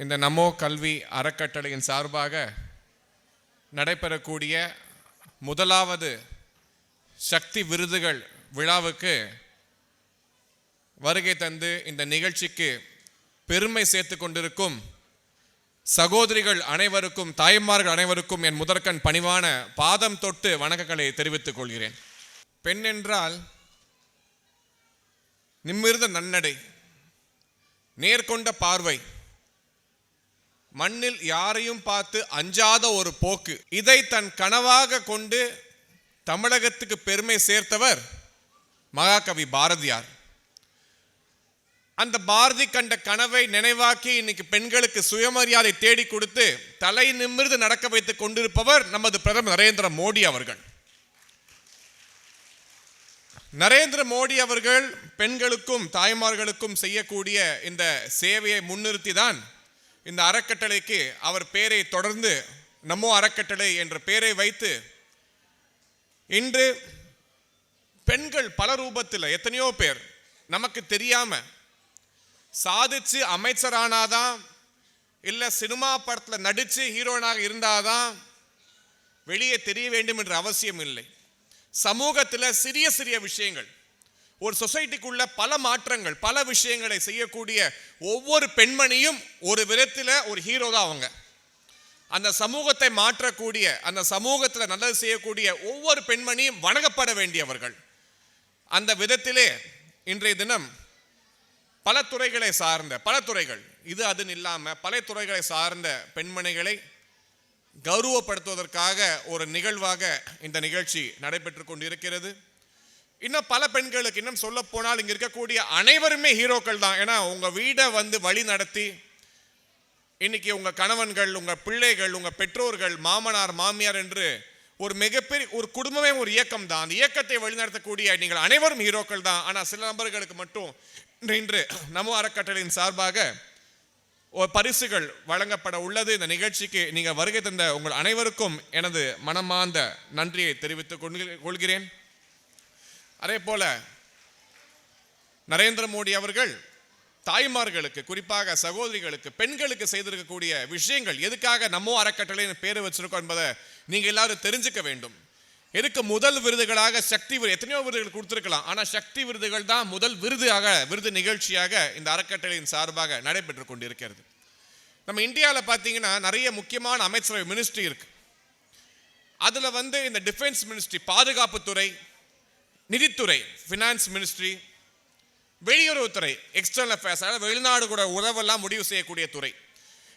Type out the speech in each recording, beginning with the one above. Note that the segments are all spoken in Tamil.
இந்த நமோ கல்வி அறக்கட்டளையின் சார்பாக நடைபெறக்கூடிய முதலாவது சக்தி விருதுகள் விழாவுக்கு வருகை தந்து இந்த நிகழ்ச்சிக்கு பெருமை சேர்த்து கொண்டிருக்கும் சகோதரிகள் அனைவருக்கும் தாய்மார்கள் அனைவருக்கும் என் முதற்கண் பணிவான பாதம் தொட்டு வணக்கங்களை தெரிவித்துக் கொள்கிறேன். பெண் என்றால் நிம்மிருந்த நன்னடை நேர்கொண்ட பார்வை மண்ணில் யாரையும் பார்த்து அஞ்சாத ஒரு போக்கு. இதை தன் கனவாக கொண்டு தமிழகத்துக்கு பெருமை சேர்த்தவர் மகாகவி பாரதியார். அந்த பாரதி கண்ட கனவை நினைவாக்கி இன்னைக்கு பெண்களுக்கு சுயமரியாதை தேடி கொடுத்து தலை நிமிர்ந்து நடக்க வைத்துக் கொண்டிருப்பவர் நமது பிரதமர் நரேந்திர மோடி அவர்கள். நரேந்திர மோடி அவர்கள் பெண்களுக்கும் தாய்மார்களுக்கும் செய்யக்கூடிய இந்த சேவையை முன்னிறுத்தி தான் இந்த அறக்கட்டளைக்கு அவர் பெயரை தொடர்ந்து நம்மோ அறக்கட்டளை என்ற பெயரை வைத்து இன்று பெண்கள் பல ரூபத்தில் எத்தனையோ பேர் நமக்கு தெரியாம சாதிச்சு அமைச்சரானாதான் இல்லை சினிமா படத்தில் நடித்து ஹீரோனாக இருந்தாதான் வெளியே தெரிய வேண்டும் என்ற அவசியம் இல்லை. சமூகத்தில் சிறிய சிறிய விஷயங்கள். ஒரு சொசைட்டிக்குள்ள பல மாற்றங்கள் பல விஷயங்களை செய்யக்கூடிய ஒவ்வொரு பெண்மணியும் ஒரு விதத்தில் ஒரு ஹீரோ தான் அவங்க. அந்த சமூகத்தை மாற்றக்கூடிய அந்த சமூகத்தில் நல்லது செய்யக்கூடிய ஒவ்வொரு பெண்மணியும் வணங்கப்பட வேண்டியவர்கள். அந்த விதத்திலே இன்றைய தினம் பல துறைகளை சார்ந்த பல துறைகள் இது அதுன்னு இல்லாமல் பல துறைகளை சார்ந்த பெண்மணிகளை கௌரவப்படுத்துவதற்காக ஒரு நிகழ்வாக இந்த நிகழ்ச்சி நடைபெற்று கொண்டிருக்கிறது. இன்னும் பல பெண்களுக்கு இன்னும் சொல்ல போனால் இங்கே இருக்கக்கூடிய அனைவருமே ஹீரோக்கள் தான். ஏன்னா உங்கள் வீடை வந்து வழி நடத்தி இன்னைக்கு உங்கள் கணவன்கள் உங்கள் பிள்ளைகள் உங்கள் பெற்றோர்கள் மாமனார் மாமியார் என்று ஒரு மிகப்பெரிய ஒரு குடும்பமே ஒரு இயக்கம் தான். அந்த இயக்கத்தை வழிநடத்தக்கூடிய நீங்கள் அனைவரும் ஹீரோக்கள் தான். ஆனால் சில நபர்களுக்கு மட்டும் இன்று நமோ அறக்கட்டளையின் சார்பாக பரிசுகள் வழங்கப்பட உள்ளது. இந்த நிகழ்ச்சிக்கு நீங்கள் வருகை தந்த உங்கள் அனைவருக்கும் எனது மனமார்ந்த நன்றியை தெரிவித்துக் கொள்கிறேன். அதே போல நரேந்திர மோடி அவர்கள் தாய்மார்களுக்கு குறிப்பாக சகோதரிகளுக்கு பெண்களுக்கு செய்திருக்கக்கூடிய விஷயங்கள் எதுக்காக நம்மோ அறக்கட்டளைன்னு பேர் வச்சிருக்கோம் என்பதை நீங்க எல்லாரும் தெரிஞ்சுக்க வேண்டும். எதுக்கு முதல் விருதுகளாக சக்தி விருது எத்தனையோ விருதுகள் கொடுத்துருக்கலாம். ஆனால் சக்தி விருதுகள் தான் முதல் விருதாக விருது நிகழ்ச்சியாக இந்த அறக்கட்டளையின் சார்பாக நடைபெற்று கொண்டிருக்கிறது. நம்ம இந்தியாவில் பார்த்தீங்கன்னா நிறைய முக்கியமான அமைச்சரவை மினிஸ்ட்ரி இருக்கு. அதில் வந்து இந்த டிஃபென்ஸ் மினிஸ்ட்ரி பாதுகாப்புத்துறை நிதித்துறை ஃபினான்ஸ் மினிஸ்ட்ரி வெளியுறவுத்துறை எக்ஸ்டர்னல் அஃபேர்ஸ் அதாவது வெளிநாடு கூட உறவெல்லாம் முடிவு செய்யக்கூடிய துறை.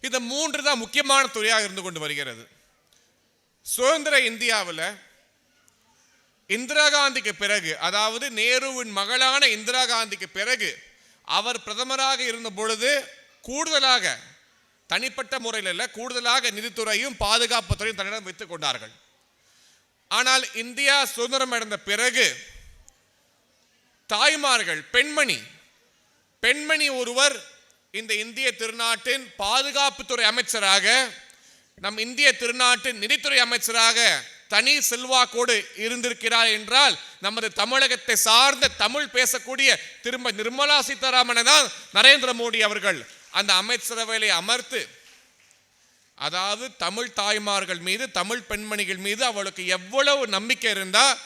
இந்த மூன்று தான் முக்கியமான துறையாக இருந்து கொண்டு வருகிறது. சுதந்திர இந்தியாவில் இந்திரா காந்திக்கு பிறகு அதாவது நேருவின் மகளான இந்திரா காந்திக்கு பிறகு அவர் பிரதமராக இருந்த பொழுது கூடுதலாக தனிப்பட்ட முறையில் இல்லை கூடுதலாக நிதித்துறையும் பாதுகாப்புத்துறையும் தன்னிடம் வைத்துக் கொண்டார்கள். ஆனால் இந்தியா சுதந்திரம் அடைந்த பிறகு தாய்மார்கள் பெண்மணி. பெண்மணி ஒருவர் இந்த இந்திய திருநாட்டின் பாதுகாப்புத்துறை அமைச்சராக நம் இந்திய திருநாட்டின் நிதித்துறை அமைச்சராக தனி செல்வாக்கோடு இருந்திருக்கிறார் என்றால் நமது தமிழகத்தை சார்ந்த தமிழ் பேசக்கூடிய திரும்ப நிர்மலா சீதாராமனை தான் நரேந்திர மோடி அவர்கள் அந்த அமைச்சரவையிலே அமர்த்து அதாவது தமிழ் தாய்மார்கள் மீது தமிழ் பெண்மணிகள் மீது அவளுக்கு எவ்வளவு நம்பிக்கை இருந்தால்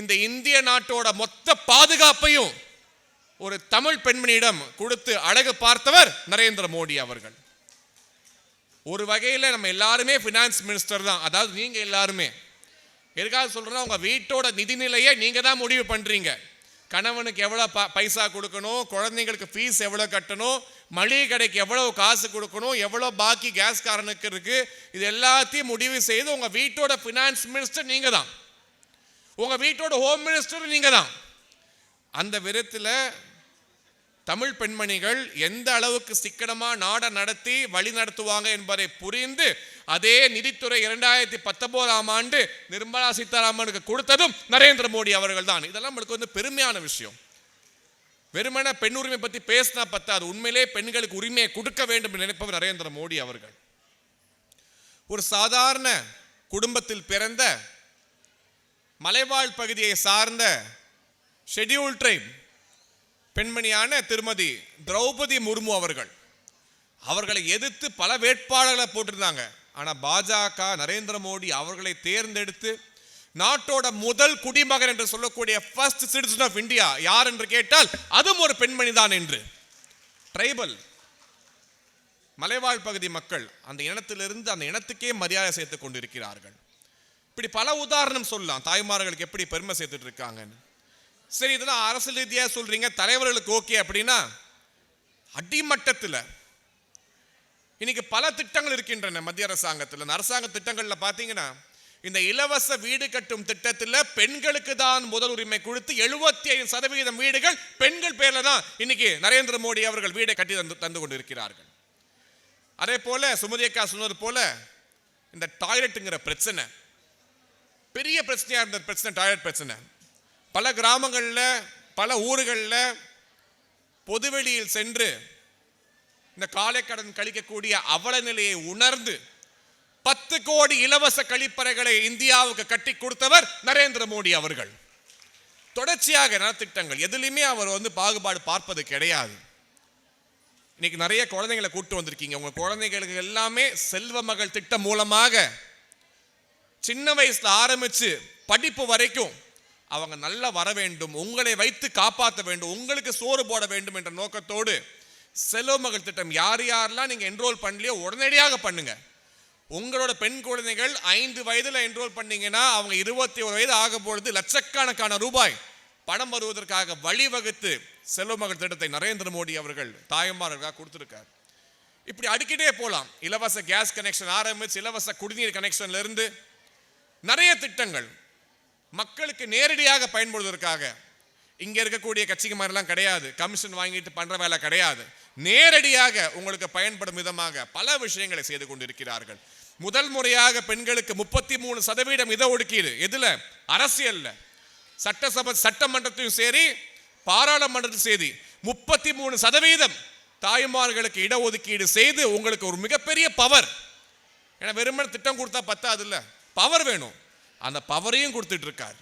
இந்த இந்திய நாட்டோட மொத்த பாதுகாப்பையும் ஒரு தமிழ் பெண்மணியிடம் கொடுத்து அழகு பார்த்தவர் நரேந்திர மோடி அவர்கள். ஒரு வகையில் நம்ம எல்லாருமே ஃபினான்ஸ் மினிஸ்டர் தான். அதாவது நீங்கள் எல்லாருமே. எதுக்காக சொல்கிறோம் உங்கள் வீட்டோட நிதிநிலையை நீங்கள் தான் முடிவு பண்ணுறீங்க கணவனுக்கு எவ்வளோ ப பைசா கொடுக்கணும் குழந்தைங்களுக்கு ஃபீஸ் எவ்வளோ கட்டணும் மளிகை கடைக்கு எவ்வளோ காசு கொடுக்கணும் எவ்வளோ பாக்கி கேஸ்காரனுக்கு இருக்குது இது எல்லாத்தையும் முடிவு செய்து உங்கள் வீட்டோட ஃபினான்ஸ் மினிஸ்டர் நீங்கள் தான். உங்க வீட்டோட ஹோம் மினிஸ்டர் நீங்க தான் அந்த விதத்தில் தமிழ் பெண்மணிகள் எந்த அளவுக்கு சிக்கனமா நாடை நடத்தி வழி நடத்துவாங்க என்பதை புரிந்து அதே நிதித்துறை இரண்டாயிரத்தி பத்தொன்பதாம் ஆண்டு நிர்மலா சீதாராமனுக்கு கொடுத்ததும் நரேந்திர மோடி அவர்கள் தான் இதெல்லாம் நம்மளுக்கு வந்து பெருமையான விஷயம். வெறுமன பெண் உரிமை பத்தி பேசினா பத்தாது. உண்மையிலே பெண்களுக்கு உரிமையை கொடுக்க வேண்டும் என்று நினைப்பவர் நரேந்திர மோடி அவர்கள். ஒரு சாதாரண குடும்பத்தில் பிறந்த மலைவாழ் பகுதியை சார்ந்த ஷெட்யூல் ட்ரைப் பெண்மணியான திருமதி திரௌபதி முர்மு அவர்கள். அவர்களை எதிர்த்து பல வேட்பாளர்களை போட்டிருந்தாங்க. ஆனால் பாஜக நரேந்திர மோடி அவர்களை தேர்ந்தெடுத்து நாட்டோட முதல் குடிமகன் என்று சொல்லக்கூடிய ஃபர்ஸ்ட் சிட்டிசன் ஆஃப் இந்தியா யார் என்று கேட்டால் அதுவும் ஒரு பெண்மணி தான் என்று. ட்ரைபல் மலைவாழ் பகுதி மக்கள் அந்த இனத்திலிருந்து அந்த இனத்துக்கே மரியாதை சேர்த்துக் கொண்டிருக்கிறார்கள். இப்படி பல உதாரணம் சொல்லலாம். தாய்மார்களுக்கு எப்படி பெருமை சேர்த்துட்டு இருக்காங்கன்னு சரி இதெல்லாம் அரசியல் ரீதியாக சொல்கிறீங்க தலைவர்களுக்கு ஓகே அப்படின்னா அடிமட்டத்தில் இன்னைக்கு பல திட்டங்கள் இருக்கின்றன மத்திய அரசாங்கத்தில். இந்த அரசாங்க திட்டங்களில் பார்த்தீங்கன்னா இந்த இலவச வீடு கட்டும் திட்டத்தில் பெண்களுக்கு தான் முதல் உரிமை கொடுத்து எழுபத்தி ஐந்து சதவீதம் வீடுகள் பெண்கள் பேரில் தான் இன்னைக்கு நரேந்திர மோடி அவர்கள் வீடை கட்டி தந்து தந்து கொண்டிருக்கிறார்கள். அதே போல சுமதி அக்கா சொன்னது போல இந்த டாய்லெட்டுங்கிற பிரச்சனை பெரிய பிரச்சனையாக இருந்த பிரச்சனை டாய்லெட் பிரச்சனை. பல கிராமங்களில் பல ஊர்களில் பொதுவெளியில் சென்று இந்த காலைக்கடன் கழிக்கக்கூடிய அவல நிலையை உணர்ந்து பத்து கோடி இலவச கழிப்பறைகளை இந்தியாவுக்கு கட்டி கொடுத்தவர் நரேந்திர மோடி அவர்கள். தொடர்ச்சியாக நலத்திட்டங்கள் எதுலையுமே அவர் வந்து பாகுபாடு பார்ப்பது கிடையாது. இன்னைக்கு நிறைய குழந்தைங்களை கூட்டு வந்திருக்கீங்க. உங்கள் குழந்தைகளுக்கு எல்லாமே செல்வ மகள் திட்டம் மூலமாக சின்ன வயசுல ஆரம்பிச்சு படிப்பு வரைக்கும் அவங்க நல்லா வர வேண்டும் உங்களை வைத்து காப்பாற்ற வேண்டும் உங்களுக்கு சோறு போட வேண்டும் என்ற நோக்கத்தோடு செலவு மகள் திட்டம் யார் யாரெல்லாம் நீங்கள் என்ரோல் பண்ணலையோ உடனடியாக பண்ணுங்க. உங்களோட பெண் குழந்தைகள் ஐந்து வயதில் என்ரோல் பண்ணீங்கன்னா அவங்க இருபத்தி ஒரு வயது ஆகும் பொழுது லட்சக்கணக்கான ரூபாய் பணம் வருவதற்காக வழிவகுத்து செல்வ மகள் திட்டத்தை நரேந்திர மோடி அவர்கள் தாயமார்களுக்காக கொடுத்துருக்கார். இப்படி அடிக்கிட்டே போகலாம் இலவச கேஸ் கனெக்ஷன் ஆரம்பிச்சு இலவச குடிநீர் கனெக்ஷன்லேருந்து நிறைய திட்டங்கள். மக்களுக்கு நேரடியாக பயன்படுவதற்காக இங்கே இருக்கக்கூடிய கட்சிக்கு மாதிரிலாம் கிடையாது. கமிஷன் வாங்கிட்டு பண்ணுற வேலை கிடையாது. நேரடியாக உங்களுக்கு பயன்படும் விதமாக பல விஷயங்களை செய்து கொண்டிருக்கிறார்கள். முதல் முறையாக பெண்களுக்கு முப்பத்தி மூணு சதவீதம் இதை ஒதுக்கீடு. எதில்? அரசியலில். சட்டசபை சட்டமன்றத்தையும் சரி பாராளுமன்றத்தையும் சரி முப்பத்தி மூணு சதவீதம் தாய்மார்களுக்கு இடஒதுக்கீடு செய்து உங்களுக்கு ஒரு மிகப்பெரிய பவர் ஏன்னா வெறுமனே திட்டம் கொடுத்தா பத்தாது இல்லை பவர் வேணும். அந்த பவரையும் கொடுத்துட்டு இருக்கார்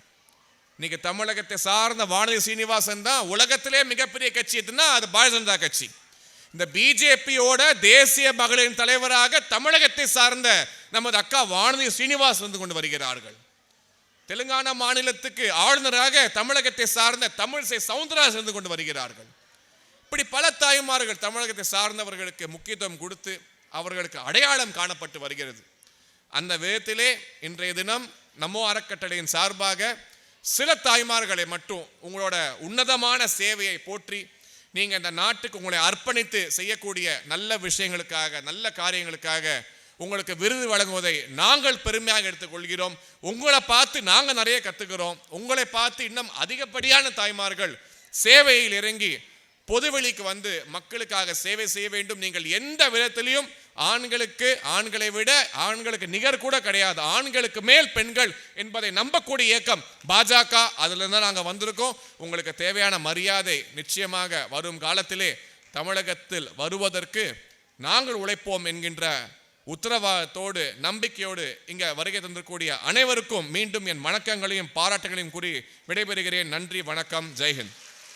இன்னைக்கு தமிழகத்தை சார்ந்த வானதி சீனிவாசன் தான் உலகத்திலே மிகப்பெரிய கட்சி. எதுன்னா அது பாரதிய ஜனதா கட்சி. இந்த பிஜேபியோட தேசிய மகளிரின் தலைவராக தமிழகத்தை சார்ந்த நமது அக்கா வானதி சீனிவாஸ் வந்து கொண்டு வருகிறார்கள். தெலுங்கானா மாநிலத்துக்கு ஆளுநராக தமிழகத்தை சார்ந்த தமிழிசை சவுந்தரராஜ் இருந்து கொண்டு வருகிறார்கள். இப்படி பல தாய்மார்கள் தமிழகத்தை சார்ந்தவர்களுக்கு முக்கியத்துவம் கொடுத்து அவர்களுக்கு அடையாளம் காணப்பட்டு வருகிறது. அந்த விதத்திலே இன்றைய தினம் நமோ அறக்கட்டளையின் சார்பாக சில தாய்மார்களை மட்டும் உங்களோட உன்னதமான சேவையை போற்றி நீங்கள் இந்த நாட்டுக்கு உங்களை அர்ப்பணித்து செய்யக்கூடிய நல்ல விஷயங்களுக்காக நல்ல காரியங்களுக்காக உங்களுக்கு விருது வழங்குவதை நாங்கள் பெருமையாக எடுத்துக்கொள்கிறோம். உங்களை பார்த்து நாங்கள் நிறைய கற்றுக்கிறோம் உங்களை பார்த்து இன்னும் அதிகப்படியான தாய்மார்கள் சேவையில் இறங்கி பொதுவெளிக்கு வந்து மக்களுக்காக சேவை செய்ய வேண்டும். நீங்கள் எந்த விதத்திலையும் ஆண்களுக்கு ஆண்களை விட ஆண்களுக்கு நிகர் கூட கிடையாது. ஆண்களுக்கு மேல் பெண்கள் என்பதை நம்பக்கூடிய இயக்கம் பாஜக. அதிலிருந்து நாங்கள் வந்திருக்கோம். உங்களுக்கு தேவையான மரியாதை நிச்சயமாக வரும் காலத்திலே தமிழகத்தில் வருவதற்கு நாங்கள் உழைப்போம் என்கின்ற உத்தரவாதத்தோடு நம்பிக்கையோடு இங்க வருகை தந்திருக்கூடிய அனைவருக்கும் மீண்டும் என் வணக்கங்களையும் பாராட்டுகளையும் கூறி விடைபெறுகிறேன். நன்றி வணக்கம் ஜெய்ஹிந்த்.